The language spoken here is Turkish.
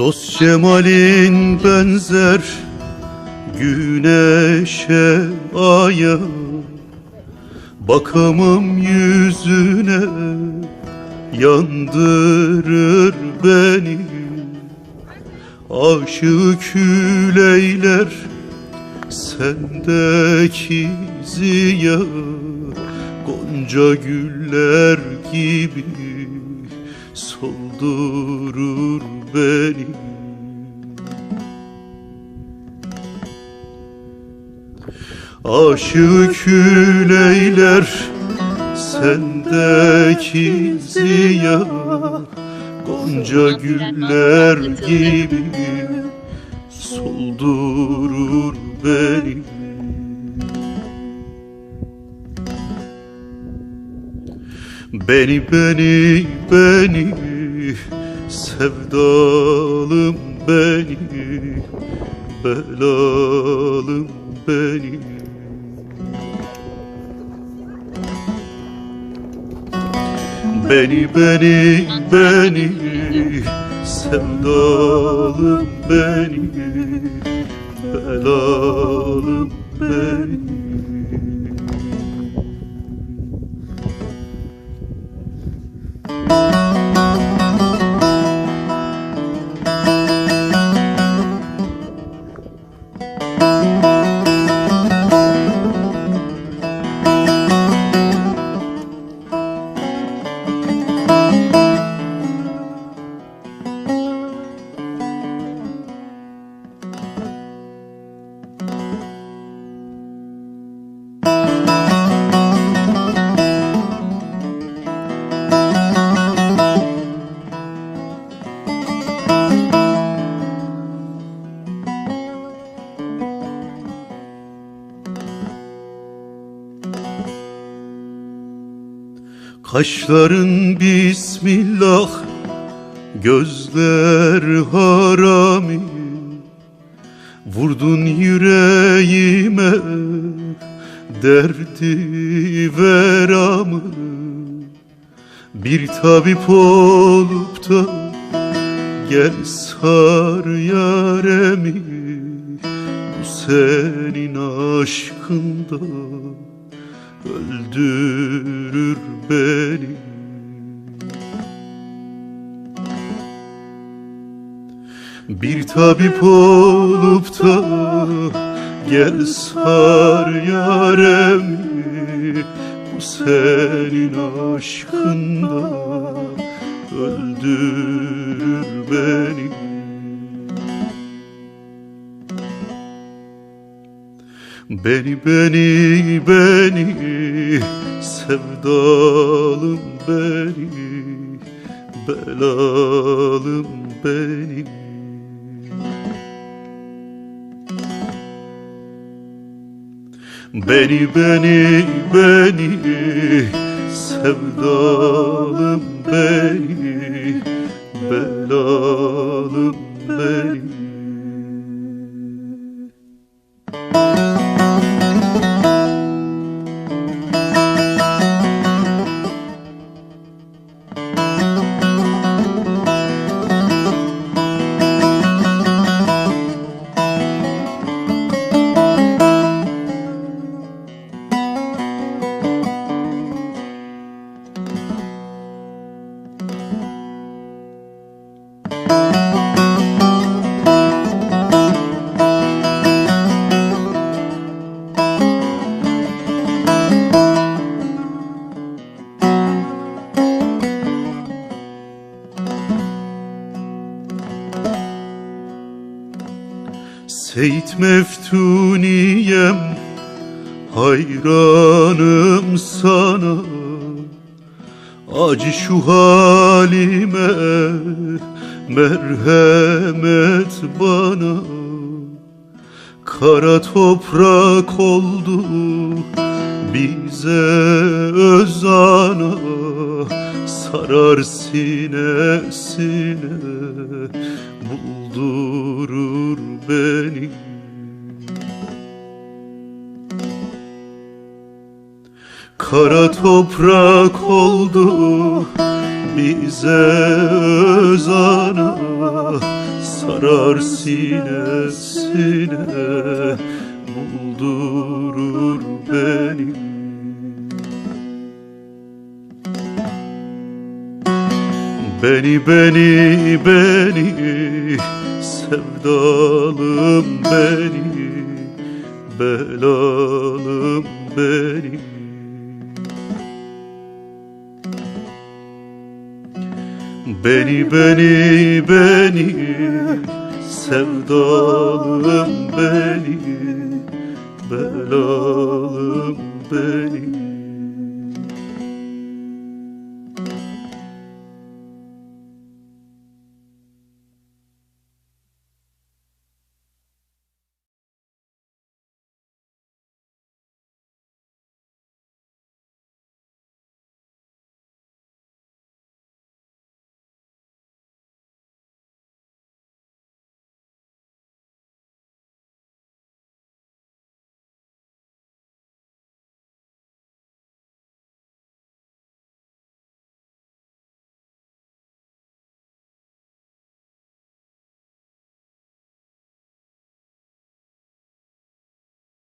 Dost cemalin benzer güneşe aya. Bakamam yüzüne yandırır beni. Aşık küleyler sendeki ziya. Gonca güller gibi soldurur beni. Aşık küleyler sendeki ziya Gonca güller gibi soldurur beni. Beni beni beni sevdalım beni belalım beni Beni beni beni sevdalım beni belalım beni Kaşların bismillah Gözler harami. Vurdun yüreğime Derdi veramı. Bir tabip olup da Gel sar yaremi. Bu senin aşkında öldürür beni. Bir tabip olup da gel sar yaremi. Bu senin aşkında öldürür beni Beni beni beni sevdalım beni belalım beni. Beni beni beni sevdalım beni belalım beni Seyit Meftuniyem Hayranım sana. Acı şu halime Merhamet bana. Kara toprak oldu Bize öz ana Sarar sinesine Buldurur beni Kara toprak oldu bize öz ana sarar sine sine buldurur beni Beni beni beni sevdalım beni belalım beni. Beni beni beni sevdalım beni belalım beni